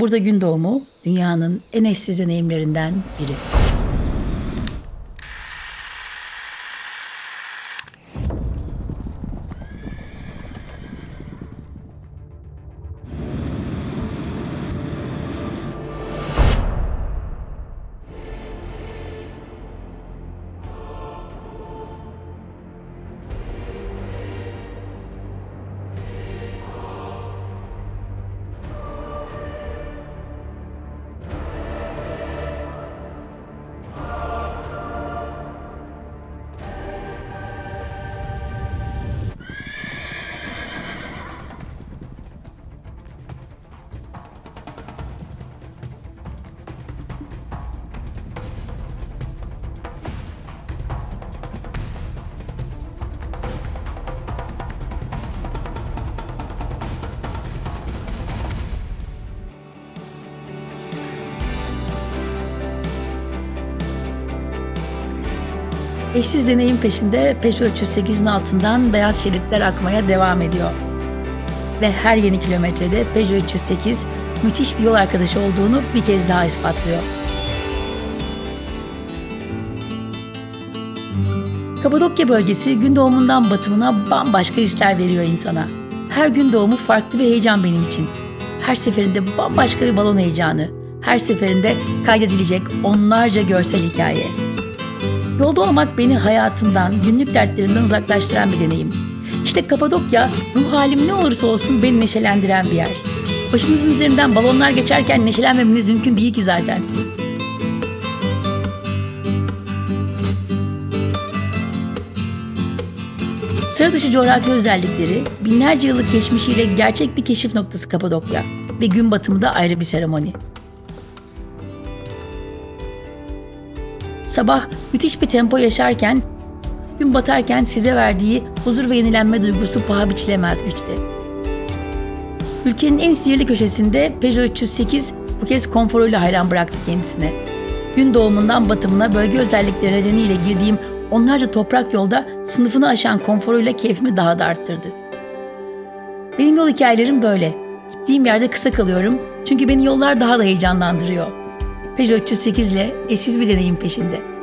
Burada gün doğumu dünyanın en eşsiz deneyimlerinden biri. Eşsiz deneyim peşinde Peugeot 308'in altından beyaz şeritler akmaya devam ediyor. Ve her yeni kilometrede Peugeot 308 müthiş bir yol arkadaşı olduğunu bir kez daha ispatlıyor. Kapadokya bölgesi gün doğumundan batımına bambaşka hisler veriyor insana. Her gün doğumu farklı bir heyecan benim için. Her seferinde bambaşka bir balon heyecanı. Her seferinde kaydedilecek onlarca görsel hikaye. Yolda olmak beni hayatımdan, günlük dertlerimden uzaklaştıran bir deneyim. İşte Kapadokya, ruh halim ne olursa olsun beni neşelendiren bir yer. Başınızın üzerinden balonlar geçerken neşelenmemeniz mümkün değil ki zaten. Sıra dışı coğrafi özellikleri, binlerce yıllık geçmişiyle gerçek bir keşif noktası Kapadokya ve gün batımı da ayrı bir seremoni. Sabah müthiş bir tempo yaşarken, gün batarken size verdiği huzur ve yenilenme duygusu paha biçilemez güçte. Ülkenin en sihirli köşesinde Peugeot 308 bu kez konforuyla hayran bıraktı kendisine. Gün doğumundan batımına bölge özellikleri nedeniyle girdiğim onlarca toprak yolda sınıfını aşan konforuyla keyfimi daha da arttırdı. Benim yol hikayelerim böyle. Gittiğim yerde kısa kalıyorum çünkü beni yollar daha da heyecanlandırıyor. Peugeot 308 ile eşsiz bir deneyim peşinde.